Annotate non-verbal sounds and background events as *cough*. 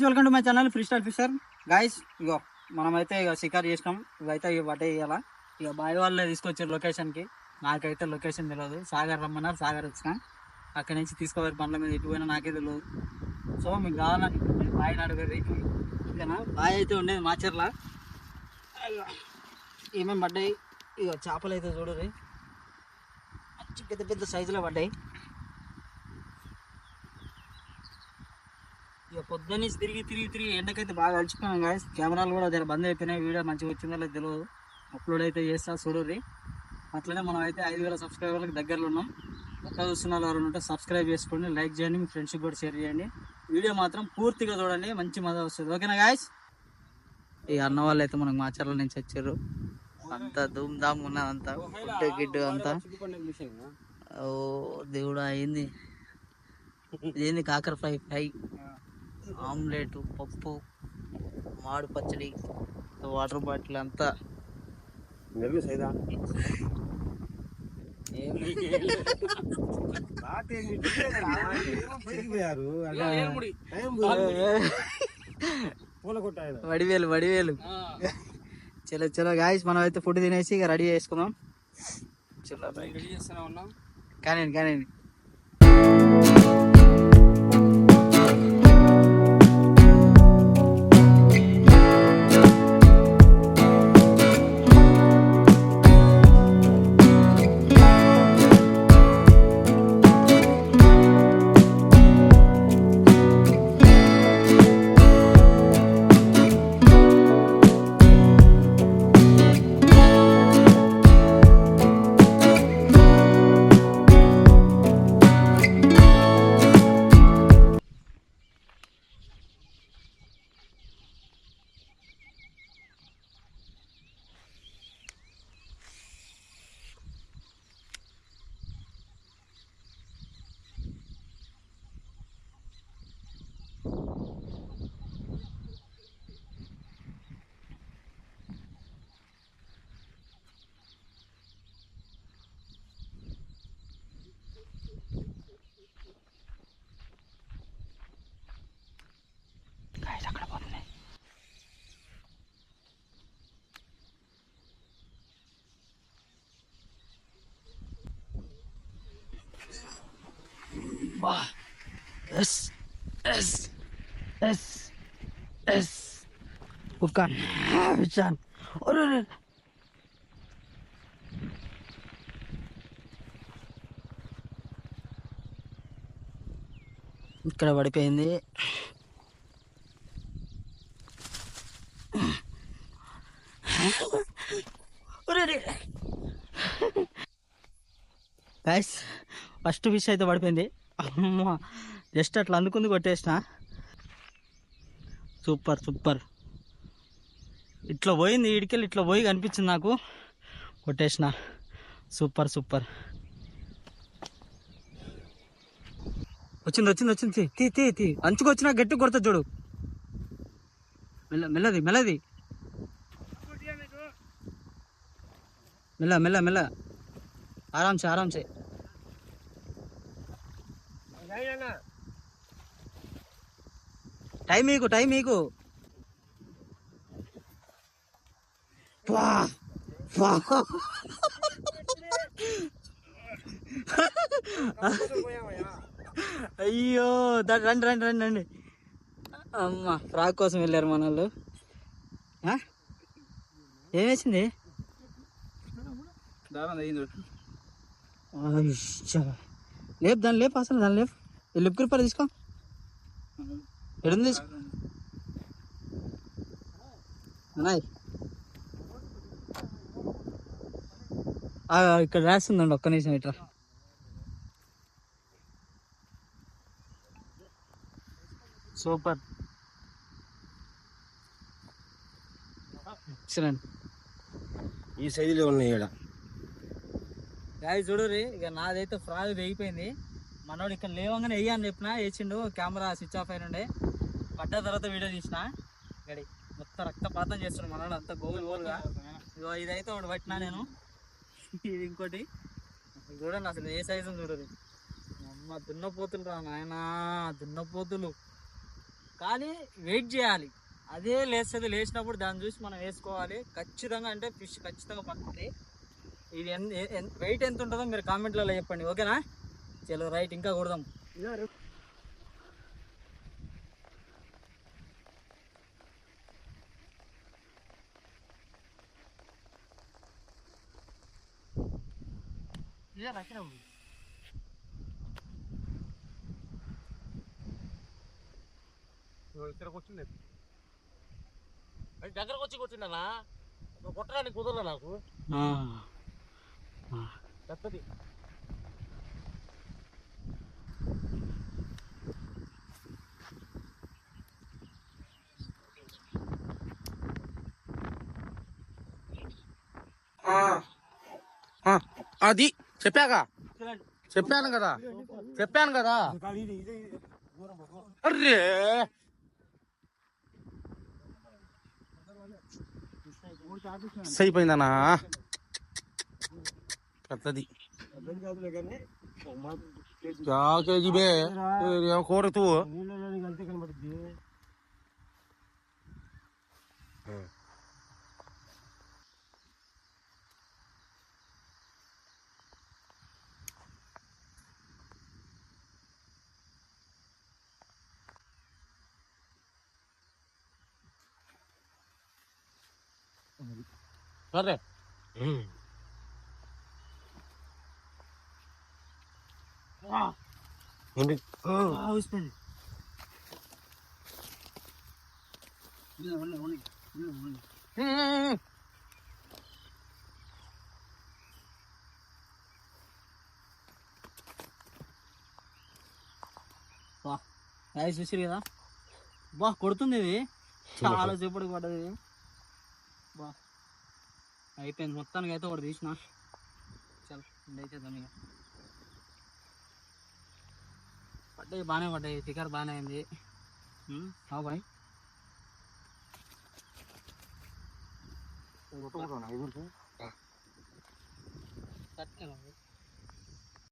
Guys welcome to my channel free style fisher guys ఇగో మనమైతే ఇక షికారు చేసినాం. ఇవైతే ఇక బట్టే ఇవ్వాలా ఇక బాయ్ వాళ్ళే తీసుకొచ్చారు లొకేషన్కి నాకైతే లొకేషన్ తెలియదు సాగర్ రమ్మన్నారు సాగర్ వచ్చిన. అక్కడి నుంచి తీసుకోవాలి పనుల మీద ఎటు పోయినా నాకే తెలియదు సో మీకు కావాలని మీరు బాయ్ అడగరు ఓకేనా? బాయ్ అయితే ఉండేది మాచర్ల. ఏమేమి పడ్డాయి ఇక చేపలు అయితే చూడరు మంచి పెద్ద పెద్ద సైజులో పడ్డాయి ఇక పొద్దున్న తిరిగి తిరిగి తిరిగి ఎండకైతే బాగా అలసిపోయాం గాయస్ కెమెరాలు కూడా జర బంద్ అయిపోయినాయి. వీడియో మంచిగా వచ్చిందో లేదో తెలియదు అప్లోడ్ అయితే చేస్తా చూడరి అట్లనే మనం అయితే ఐదు వేల సబ్స్క్రైబర్లకు దగ్గరలో ఉన్నాం. ఎక్కడ చూస్తున్న వాళ్ళు ఉంటే సబ్స్క్రైబ్ చేసుకోండి లైక్ చేయండి మీ ఫ్రెండ్స్కి కూడా షేర్ చేయండి. వీడియో మాత్రం పూర్తిగా చూడండి మంచి మజా వస్తుంది. ఓకేనా గాయస్ ఈ అన్న వాళ్ళు అయితే మనకు మాచర్ల నుంచి వచ్చారు. అంతా ధూమ్ ధామ్ ఉన్నదంతా ఫుడ్ గిడ్డు అంతా. ఓ దేవుడా అయింది ఏంది కాకర ఫ్రై? ఫ్రై ఆమ్లెట్ పప్పు మామిడి పచ్చడి వాటర్ బాటిల్ అంతా. వడివేలు వడివేలు. చలో చలో గాయస్ మనం అయితే ఫుడ్ తినేసి ఇక రెడీ చేసుకుందాం. చలో కానీ కానీ yes yes yes yes Bukan. Bukan. Aduh, ఇక్కడ పడిపోయింది. Oh, ఫస్ట్ ఫిష్ అయితే పడిపోయింది. అమ్మ జస్ట్ అట్లా అందుకుంది కొట్టేసిన. Super super. ఇట్లా పోయింది ఇడికెళ్ళి ఇట్లా పోయి కనిపించింది నాకు. కొట్టేసిన. Super super. వచ్చింది వచ్చింది వచ్చింది. తీ, తీ తీ. తీ అంచుకు వచ్చినా గట్టి కొడతా చూడు. మెల్ల మెల్లది మెల్లది. మెల్ల మెల్ల మెల్ల. ఆరాంసే ఆరాంసే. టైం మీకు టైం మీకు. అయ్యో దా- రండి రండి రండి రండి. అమ్మ ఫ్రాక్ కోసం వెళ్ళారు మన వాళ్ళు ఆ? ఏం వేసింది? అయ్యా. లేపు దాన్ని లేపు అసలు దాన్ని లేపు. ఈ లిప్ గ్రిప్పర్ తీసుకో. ఎడుంది తీసుకో. ఇక్కడ రాస్తుందండి ఒక్క నిమిషం ఇట్లా సూపర్. ఎక్సలెంట్. ఈ సైజులో ఉన్నాయి గాయ చూడరి ఇక నాదైతే ఫ్రాగ్ వేగిపోయింది మనోడు ఇక్కడ లేవంగానే వెయ్యి అని చెప్పిన వేసిండు కెమెరా స్విచ్ ఆఫ్ అయినుండే. పడ్డ తర్వాత వీడియో తీసిన. గడి మొత్తం రక్తపాతం చేస్తున్నాడు మనోడు అంత గోల్ గోల్గా ఇగో ఇదైతే ఒకటి పట్టినా నేను. ఇది ఇంకోటి. చూడండి అసలు ఏ సైజు చూడదు అమ్మ దున్నపోతులు రా నాయనా దున్నపోతులు. కానీ వెయిట్ చేయాలి. అదే లేస్తుంది లేచినప్పుడు దాన్ని చూసి మనం వేసుకోవాలి. ఖచ్చితంగా అంటే ఫిష్ ఖచ్చితంగా పడుతుంది ఇది వెయిట్ ఎంత ఉంటుందో మీరు కామెంట్లలో చెప్పండి ఓకేనా? చలో రైట్ ఇంకా కొడదాం. ఇక్కడికి దగ్గరకు వచ్చి నువ్వు కొట్టడానికి కుదరలే నాకు? పెద్దది. అది చెప్పాక చెప్పాను కదా. చెప్పాను కదా. అర్రే! అయిపోయిందనా పెద్దది. కేజీ బే. కూర తూ అంతే కనబడుద్ది సరే. గాయస్ చూసిరు కదా? బా కొడుతుంది ఇది. చాలా *laughs* సేపటికి పడ్డది ఇది. బా. అయిపోయింది. మొత్తానికి అయితే ఒకటి తీసిన. చల్ అయితే ఇక. పడ్డాయి బాగానే పడ్డాయి. చికెన్ బాగానే అయింది. అవు బాయ్. కట్టే